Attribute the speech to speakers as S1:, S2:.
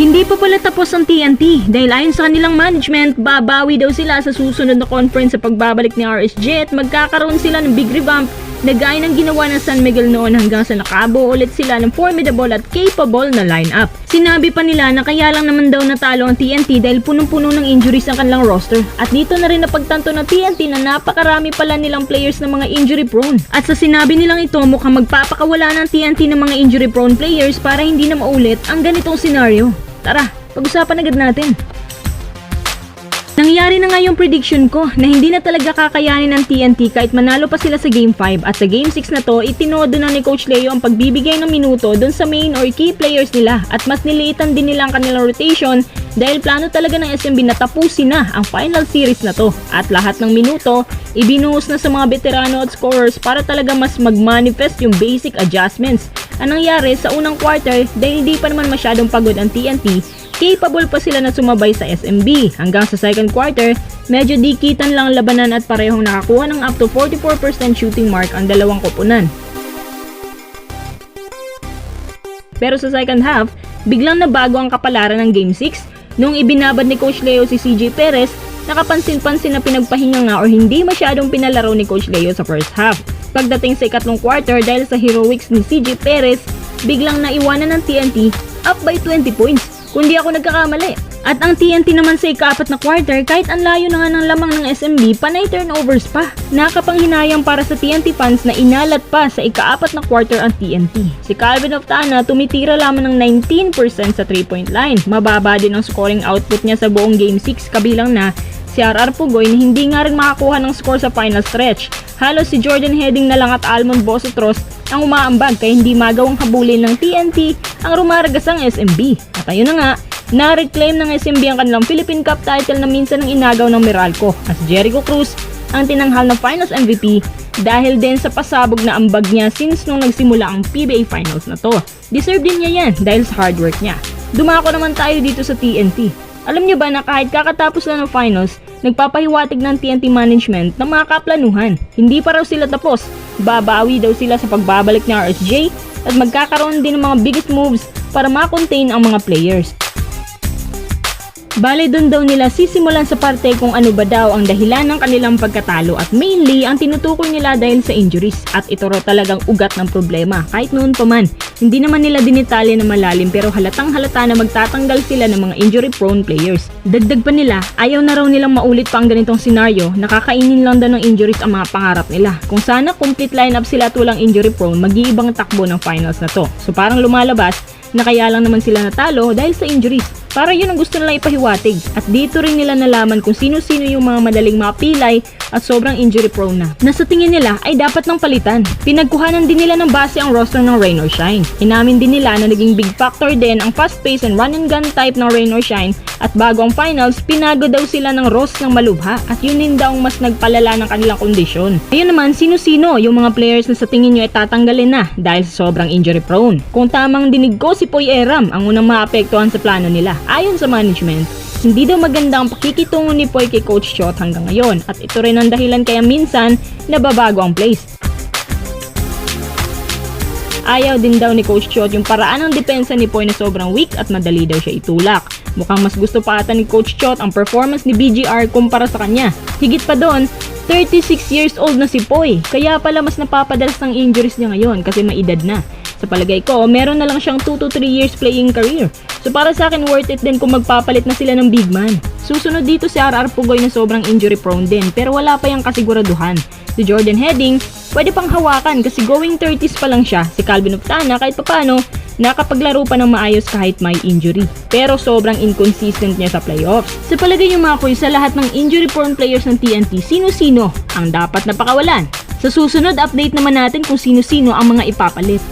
S1: Hindi pa pala tapos ang TNT dahil ayon sa kanilang management, babawi daw sila sa susunod na conference sa pagbabalik ni RSG at magkakaroon sila ng big revamp na gaya ng ginawa ng San Miguel noon hanggang sa nakabuo ulit sila ng formidable at capable na lineup. Sinabi pa nila na kaya lang naman daw natalo ang TNT dahil punong-puno ng injuries ang kanilang roster. At dito na rin napagtanto ng TNT na napakarami pala nilang players na mga injury prone. At sa sinabi nilang ito mukhang magpapakawala ng TNT ng mga injury prone players para hindi na maulit ang ganitong senaryo. Tara, pag-usapan agad natin. Nangyari na nga yung prediction ko na hindi na talaga kakayanin ng TNT kahit manalo pa sila sa Game 5 at sa Game 6 na to itinodo na ni Coach Leo ang pagbibigay ng minuto dun sa main or key players nila at mas niliitan din nila ang kanilang rotation dahil plano talaga ng SMB na tapusin na ang final series na to at lahat ng minuto ibinuhos na sa mga veterano at scorers para talaga mas mag-manifest yung basic adjustments. Ang nangyari sa unang quarter dahil hindi pa naman masyadong pagod ang TNT capable pa sila na sumabay sa SMB. Hanggang sa second quarter, medyo dikitan lang ang labanan at parehong nakakuha ng up to 44% shooting mark ang dalawang koponan. Pero sa second half, biglang nabago ang kapalaran ng Game 6 nung ibinabad ni Coach Leo si CJ Perez nakapansin-pansin na pinagpahinga nga o hindi masyadong pinalaro ni Coach Leo sa first half. Pagdating sa ikatlong quarter dahil sa heroics ni CJ Perez, biglang naiwanan ng TNT up by 20 points kundi ako nagkakamali. At ang TNT naman sa ikaapat na quarter, kahit ang layo na nga ng lamang ng SMB, panay turnovers pa. Nakapanghinayang para sa TNT fans na inalat pa sa ikaapat na quarter ang TNT. Si Calvin Oftana tumitira lamang ng 19% sa 3-point line. Mababa din ang scoring output niya sa buong Game 6 kabilang na si RR Pugoy na hindi nga rin makakuha ng score sa final stretch. Halos si Jordan Heading na lang at Almond Bosotros ang umaambag kaya hindi magawang habulin ng TNT ang rumaragasang SMB. At ayun na nga, na-reclaim ng SMB ang kanilang Philippine Cup title na minsan ang inagaw ng Meralco as Jericho Cruz ang tinanghal na Finals MVP dahil din sa pasabog na ambag niya since nung nagsimula ang PBA Finals na to. Deserve din niya yan dahil sa hard work niya. Dumako naman tayo dito sa TNT. Alam niyo ba na kahit kakatapos lang ng finals, nagpapahiwatig ng TNT management ng mga kaplanuhan. Hindi pa raw sila tapos. Babawi daw sila sa pagbabalik ni RSJ at magkakaroon din ng mga biggest moves para makontain ang mga players. Bale doon daw nila sisimulan sa parte kung ano ba daw ang dahilan ng kanilang pagkatalo at mainly ang tinutukoy nila dahil sa injuries at ito raw talagang ugat ng problema kahit noon pa man. Hindi naman nila dinitalya na malalim pero halatang halata na magtatanggal sila ng mga injury prone players. Dagdag pa nila, ayaw na raw nilang maulit pa ang ganitong senaryo, nakakainin lang daw ng injuries ang mga pangarap nila. Kung sana complete lineup sila tulang injury prone, mag-iibang takbo ng finals na to. So parang lumalabas na kaya lang naman sila natalo dahil sa injuries. Para yun ang gusto nila ipahiwatig. At dito rin nila nalaman kung sino-sino yung mga madaling mapilay at sobrang injury prone na. Na sa tingin nila ay dapat nang palitan. Pinagkuhanan din nila ng base ang roster ng Rain or Shine. Inamin din nila na naging big factor din ang fast pace and run and gun type ng Rain or Shine at bago ang finals, pinago daw sila ng Ross ng malubha at yun din daw mas nagpalala ng kanilang kondisyon. Ayun naman, sino-sino yung mga players na sa tingin nyo ay tatanggalin na dahil sobrang injury prone. Kung tamang dinig ko, si Poy Eram ang unang maapektuhan sa plano nila. Ayon sa management, hindi daw maganda ang pakikitungo ni Poy kay Coach Chot hanggang ngayon at ito rin ang dahilan kaya minsan nababago ang plays. Ayaw din daw ni Coach Chot yung paraan ng depensa ni Poy na sobrang weak at madali daw siya itulak. Mukhang mas gusto pa ata ni Coach Chot ang performance ni BGR kumpara sa kanya. Higit pa doon, 36 years old na si Poy. Kaya pala mas napapadalas ng injuries niya ngayon kasi may edad na. Sa palagay ko, meron na lang siyang 2 to 3 years playing career. So para sa akin worth it din kung magpapalit na sila ng big man. Susunod dito si RR Pugoy na sobrang injury prone din pero wala pa yung kasiguraduhan. Si Jordan Heading, pwede pang hawakan kasi going 30s pa lang siya. Si Calvin Oftana kahit papano, nakapaglaro pa ng maayos kahit may injury. Pero sobrang inconsistent niya sa playoffs. Sa palagay niyo mga kuy, sa lahat ng injury prone players ng TNT, sino-sino ang dapat na pakawalan? Sa susunod, update naman natin kung sino-sino ang mga ipapalit.